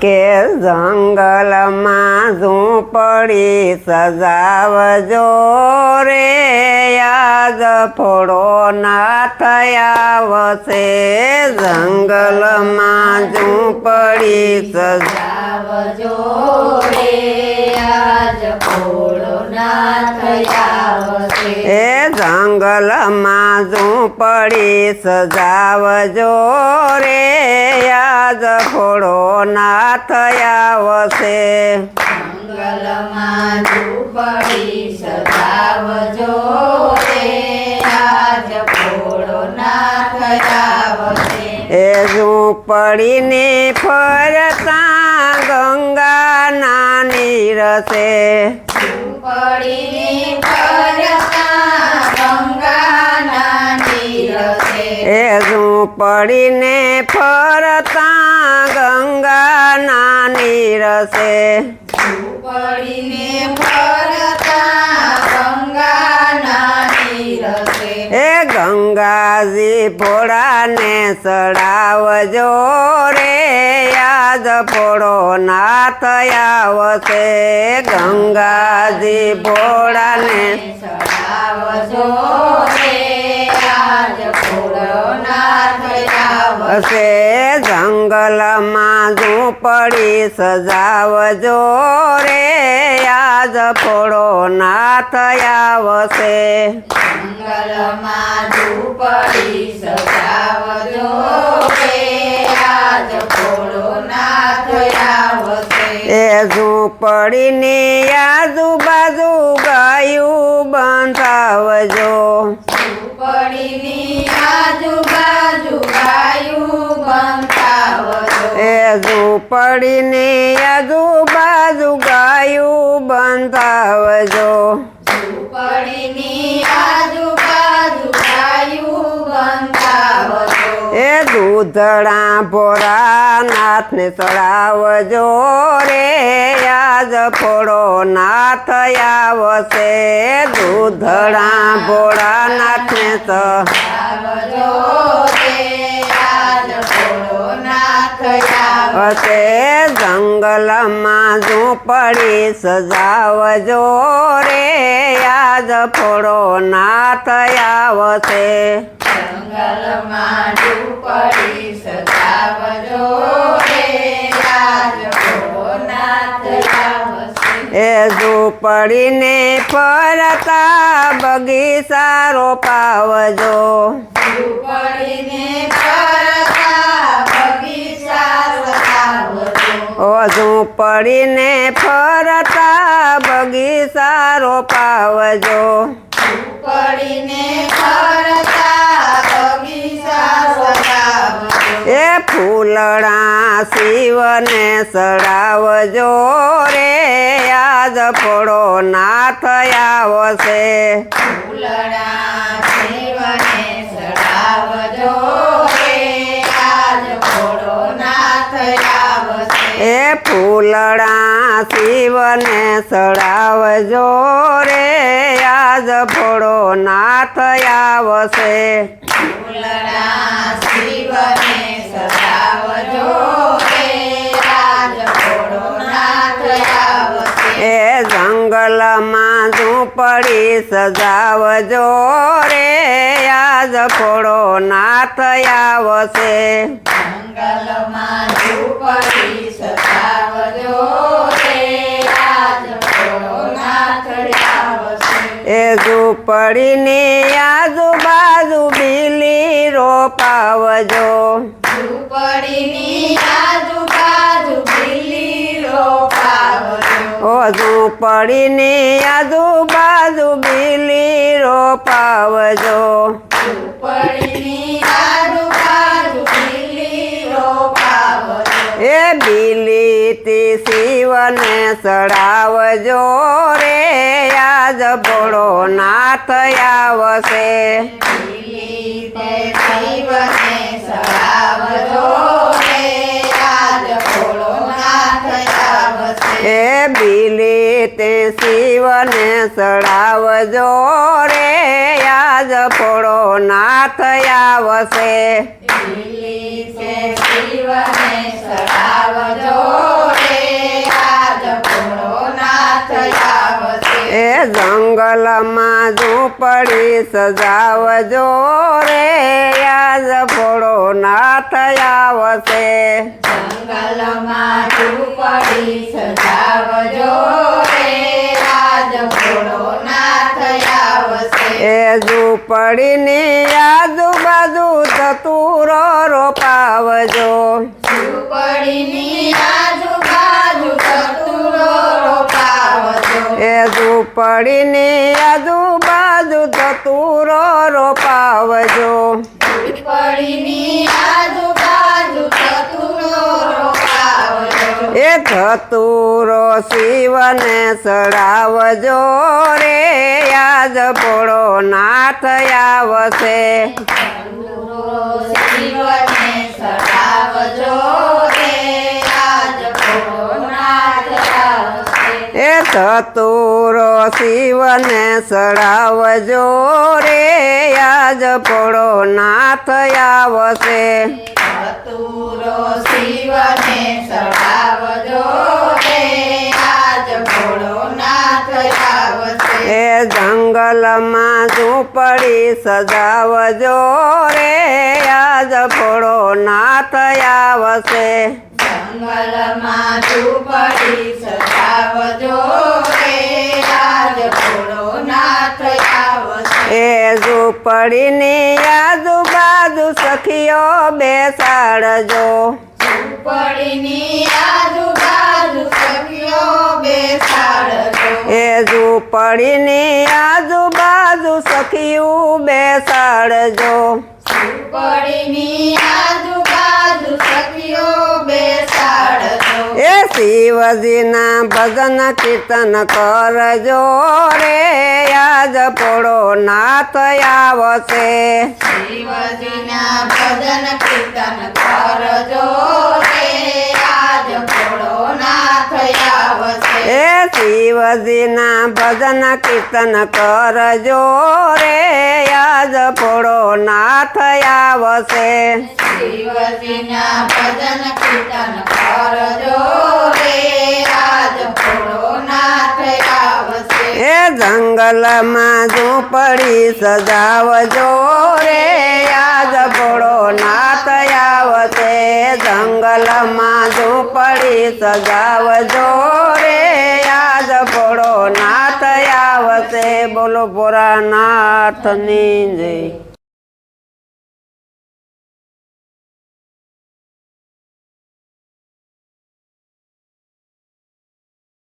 કે જંગલમાં ઝૂંપડી સજાવજો રે. યાદ ફોડો ના થયા વસે જંગલમાં ઝૂંપડી સજા આવજો રે. આજ ફોડો ના થયા જંગલમાં ઝૂંપડી સજાવજો રે. યાદ ફોડો ના થયા વસે ઝૂંપડી સજાવજો રે. આજ ફોડો ના થયા વસે એ ઝૂંપડીને ફરતા ગંગા નાની રસે ઝૂંપડીની ફરતા એ પડીને ફરતા ગંગા નાની રસે ફરતા એ ગંગાજી ભોળાને સડાવજો રે યાદ ભોળો નાથ આવશે. ગંગાજી ભોળાને સડાવજો રે વસે હશે જંગલમાં ઝૂંપડી સજાવજો રે આજ ફોડો નાથ આવશે જંગલમાં ઝૂંપડી સજાવજો રે આજ ફોડો નાથ આવશે એ ઝૂંપડીની આજુબાજુ ગાયું બંધાવજો ઝૂંપડીની આજુબાજુ ગાયું બંધાવજો એ ઝૂંપડીની આજુબાજુ ગાયું બંધાવજો. એ દૂધડા ભોરા નાથને ચડાવજો રે આજ ફોડો નાથ આવશે. દૂધડા ભોળા નાથને ચડાવજો આવજો રે આજ ફોડો ના થયા હશે જંગલમાં ઝૂંપડી સજાવજો રે આજ ફોડો નાથ આવશે. જંગલમાં ઝૂંપડી સજાવજો ના થયા વસે એ ઝૂંપડીને ફરતા બગીચા રોપાવજો ઝૂંપડીને ફરતા બગીચા સજાવજો પડીને ફરતા બગીચા રોપાવજો સજાવજો એ ફૂલડા શિવને સડાવજો રે આજ ફોડો નાથ આવશે. ફૂલડા શિવને ચડાવજો રે આજ ફોડો ના થયા વસે એ ફૂલડા શિવને સડાવજો રે, આજ ફોડો નાથ આવશે. એ જંગલમાં ઝૂંપડી સજાવજો રે, આજ ફોડો નાથ આવશે. જંગલમાં ઝૂંપડી આજ વસે. એ ઝૂંપડીની આજુબાજુ બીલી રોપાવજો ઝૂંપડીની આજુબાજુ બિલ્લી રોપાવજો ઓ ઝૂંપડીની આજુબાજુ બીલી રોપાવજો ઝૂંપડીની આજુબાજુ રોપાવજો એ બીલી તે શિવને ચડાવજો રે આજ ભોળો નાથ આવશે બિલ્લી તે શિવને ચડાવજો રે, આજ ફોડો નાથ આવશે. એ જંગલમાં ઝૂંપડી સજાવજો રે યાદ ભોળો નાથ આવશે. જંગલમાં ઝૂંપડી સજાવજો ઝૂંપડીની આજુબાજુ ચતુરો રોપાવજો એ ઝૂંપડીની આજુબાજુ ચતુરો રોપાવજો ઝૂંપડીની આજુબાજુ ચતુરો રોપાવજો શિવને પોળો સડાવજો રે. આજ ભોળો નાથ આવશે. એ ચતુરો શિવને સડાવજો રે. આજ પોળો નાથ આવશે. ચતુરો શિવને સડાવજો રે આજ ભોળો આવશે એ જંગલમાં ઝૂંપડી સજાવજો રે. આજ ફોડો નાથ આવશે. જંગલમાં ઝૂંપડી સજાવજો રે આજ ભોળો નાથ આવશે. એ ઝૂંપડીની આજુબાજુ સખીઓ બેસાડજો એ ઝૂંપડીની આજુબાજુ સખીઓ બેસાડજો ઝૂંપડીની બેસાડજો એ શિવજીના ભજન કીર્તન કરજો રે આજ પોળો નાથ આવશે. શિવજીના ભજન કીર્તન કરજો રે આજ પોળો નાથ આવશે. શિવજીના ભજન કીર્તન કરજો રે આજ ફોડો નાથ આવશે. શિવજીના ભજન કીર્તન કરજો રે આજ ભોળો નાથ આવશે. એ જંગલમાં ઝૂંપડી સજાવજો રે આજ ફોડો નાથ આવશે. જંગલમાં ઝૂંપડી સજાવજો બોલો જય.